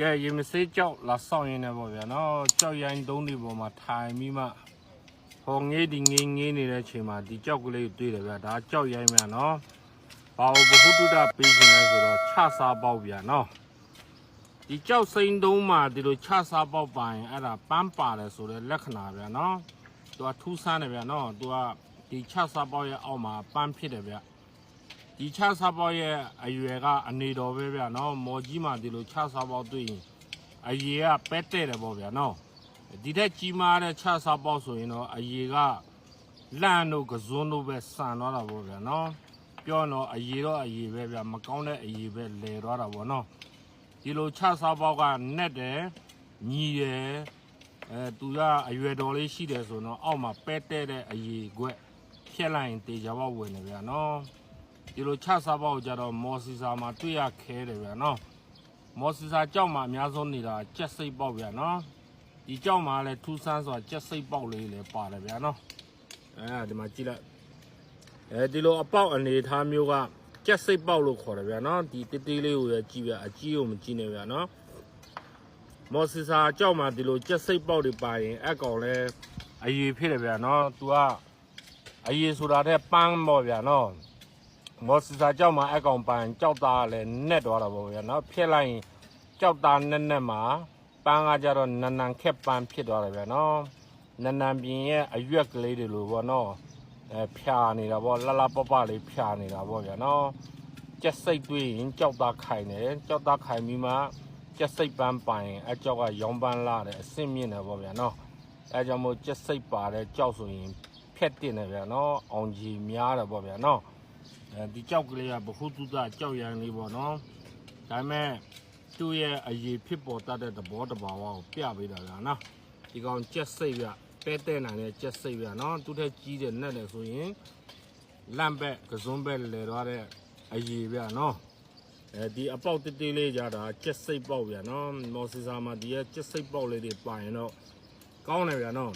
ကဲရေမစေးကြောက်လာဆောင်ရင်လည်းပေါ့ဗျာနော်ကြောက်ရိုင်းတုံးတွေပေါ်မှာထိုင်ပြီးမှဟောငေးဒီငေးငေးနေတဲ့အချိန်မှာဒီကြောက်ကလေးကိုတွေ့တယ်ဗျာဒါကြောက်ရိုင်းမြန်နော်ဘာလို့ဘ ഹു တုဒပေးခြင်းလဲဆိုတော့ခြစားပေါက်ဗျာနော်ဒီကြောက်စိန်တုံးမှာဒီလိုခြစားပေါက်ပါရင်အဲ့ဒါပန်းပါတယ်ဆိုတဲ့လက္ခဏာဗျာနော်သူကထူးဆန်းတယ်ဗျာနော်သူကဒီခြစားပေါက်ရဲ့အောက်မှာပန်းဖြစ်တယ်ဗျာ ဒီချစားပေါက်ရဲ့အရွယ်ကအနေတော်ပဲဗျာနော်မော်ကြီးမှဒီလိုချစားပေါက်တွေ့ရင်အရေကပဲတဲ့တယ်ပေါ့ဗျာနော်ဒီထက်ကြီးမားတဲ့ချစားပေါက်ဆိုရင်တော့အရေကလန့်တို့ကစွန်းတို့ပဲဆန်သွားတာပေါ့ဗျာနော်ပြောတော့အရေတော့အရေပဲဗျာမကောင်းတဲ့အရေပဲလဲသွားတာပေါ့နော်ဒီလိုချစားပေါက်ကနဲ့တယ်ညီတယ်အဲသူကအရွယ်တော်လေးရှိတယ်ဆိုတော့အောက်မှာပဲတဲ့တဲ့အရေခွက်ဖြက်လိုက်ရင်တေချာပေါက်ဝင်တယ်ဗျာနော် ဒီလိုချစားပေါက်ကြတော့မော်စီစာမှာတွေ့ရခဲတယ်ဗျာနော်မော်စီစာကြောက်မှာအများဆုံးနေတာကြက်စိတ်ပေါက်ဗျာနော်ဒီကြောက်မှာလည်းထူးဆန်းစွာကြက်စိတ်ပေါက်လေးလည်းပါတယ်ဗျာနော်အဲဒီမှာကြည့်လိုက်အဲဒီလိုအပေါက်အနေထားမျိုးကကြက်စိတ်ပေါက်လို့ခေါ်တယ်ဗျာနော်ဒီတိတိလေးကိုလည်းကြည့်ဗျာအကြီးကိုမကြည့်နဲ့ဗျာနော်မော်စီစာကြောက်မှာဒီလိုကြက်စိတ်ပေါက်တွေပါရင်အကောင်လဲအยีဖြစ်တယ်ဗျာနော်သူကအยีဆိုတာတဲ့ပန်းပေါ့ဗျာနော် မော်စီစာကြောက်မှာအကောင်ပန်ကြောက်သားလည်းနက်သွားတာပေါ့ဗျာနော်ဖြစ်လိုက်ရင်ကြောက်သားနက်နက်မှာပန်းကကြတော့နန်နန်ခက်ပန်းဖြစ်သွားတယ်ဗျာနော်နန်နန်ပြင်ရဲ့အရွက်ကလေးတွေလိုပေါ့နော်အဲဖြာနေတာပေါ့လှလှပပလေးဖြာနေတာပေါ့ဗျာနော်ကြက်စိတ်တွေးရင်ကြောက်သားခိုင်တယ်ကြောက်သားခိုင်ပြီးမှကြက်စိတ်ပန်းပိုင်အကြောက်ကရောင်းပန်းလာတယ်အဆင့်မြင့်တယ်ပေါ့ဗျာနော်အဲကြောင့်မို့ကြက်စိတ်ပါတဲ့ကြောက်ဆိုရင်ဖြက်တင်တယ်ဗျာနော်အောင်ကြီးများတယ်ပေါ့ဗျာနော် အဲဒီကြောက်ကလေးကဘ ഹു တုဒကြောက်ရံလေးပေါ့နော်ဒါပေမဲ့သူ့ရဲ့အရေးဖြစ်ပေါ်တတ်တဲ့သဘောတဘာဝကိုပြပေးတာဗျာနော်ဒီကောင်ကြက်စိတ်ဗျပဲတဲ့နိုင်တဲ့ကြက်စိတ်ဗျာနော်သူ့ထက်ကြီးတဲ့နဲ့တယ်ဆိုရင်လန့်ဘက်ကစွန်းဘက်လဲသွားတဲ့အရေးဗျာနော်အဲဒီအပေါက်တိတိလေးကြတာကြက်စိတ်ပေါက်ဗျာနော်မော်စီစာမှာဒီရဲ့ကြက်စိတ်ပေါက်လေးတွေပါရင်တော့ကောင်းတယ်ဗျာနော်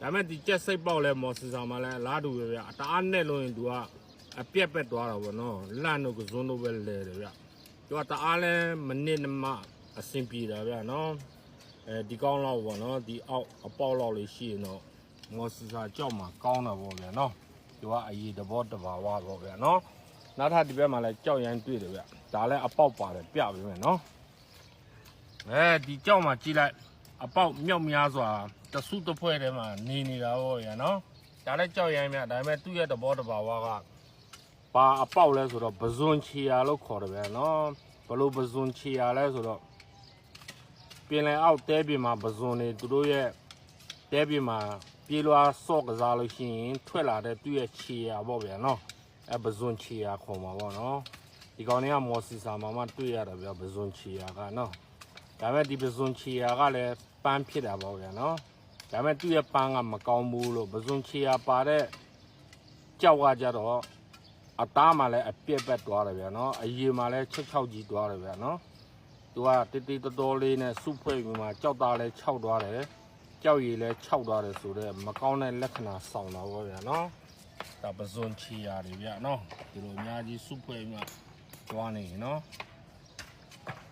ဒါပေမဲ့ဒီကြက်စိတ်ပေါက်လဲမော်စီစာမှာလဲအလားတူပဲဗျာတအားနဲ့လို့ရင်သူက အပြက်ပက်သွားတာပေါ့နော်လန့်တို့ကစွန်းတို့ပဲလဲတယ်ဗျသူကတအားလဲမနစ်နမအဆင်ပြေတာဗျနော်အဲဒီကောင်းလောက်ပေါ့နော်ဒီအောက်အပေါက်လောက်လေးရှိရင်တော့ငေါစီစာကြောက်မှာကောင်းတာပေါ့ဗျနော်သူကအရေးတဘောတဘာဝပေါ့ဗျနော်နောက်ထပ်ဒီဘက်မှာလည်းကြောက်ရိုင်းတွေ့တယ်ဗျဒါလည်းအပေါက်ပါတယ်ပြပေးမယ်နော်အဲဒီကြောက်မှာကြည့်လိုက်အပေါက်မြောက်များစွာတဆုတစ်ဖွဲ့ထဲမှာနေနေတာပေါ့ဗျနော်ဒါလည်းကြောက်ရိုင်းမြဒါပေမဲ့သူ့ရဲ့တဘောတဘာဝက ပါအပေါက်လဲဆိုတော့ပဇွန်ချီယာလို့ခေါ်တယ်ဗျာနော်ဘလို့ပဇွန်ချီယာလဲဆိုတော့ပြင်လယ်အောက်တဲပြင်မှာပဇွန်တွေသူတို့ရဲ့တဲပြင်မှာပြေးလွှားစော့ကစားလို့ရှိရင်ထွက်လာတဲ့သူ့ရဲ့ချီယာပေါ့ဗျာနော်အဲပဇွန်ချီယာခေါ်မှာပေါ့နော်ဒီကောင်တွေကမော်စီစာမှာမှတွေ့ရတာဗျာပဇွန်ချီယာကနော်ဒါပေမဲ့ဒီပဇွန်ချီယာကလည်းပန်းဖြစ်တာပေါ့ဗျာနော်ဒါပေမဲ့သူ့ရဲ့ပန်းကမကောင်းဘူးလို့ပဇွန်ချီယာပါတဲ့ကြောက်ကကြတော့ အသားမှလည်းအပြက်ပက်သွားတယ်ဗျာနော်အရေမှလည်းချက်ချောက်ကြီးသွားတယ်ဗျာနော်သူကတိတိတော်တော်လေးနဲ့စုဖွဲ့ပြီးမှကြောက်သားလည်းခြောက်သွားတယ်ကြောက်ရည်လည်းခြောက်သွားတယ်ဆိုတော့မကောင်းတဲ့လက္ခဏာဆောင်တာပေါ့ဗျာနော်ဒါပဇွန်ချီယာတွေဗျာနော်ဒီလိုအများကြီးစုဖွဲ့ပြီးမှသွားနေရင်နော်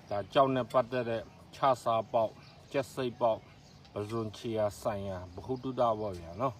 ဒါကြောက်နဲ့ပတ်သက်တဲ့ခြားစားပေါက်ကျက်စိတ်ပေါက်ပဇွန်ချီယာဆိုင်ရာဘ ഹു တုဒပေါ့ဗျာနော်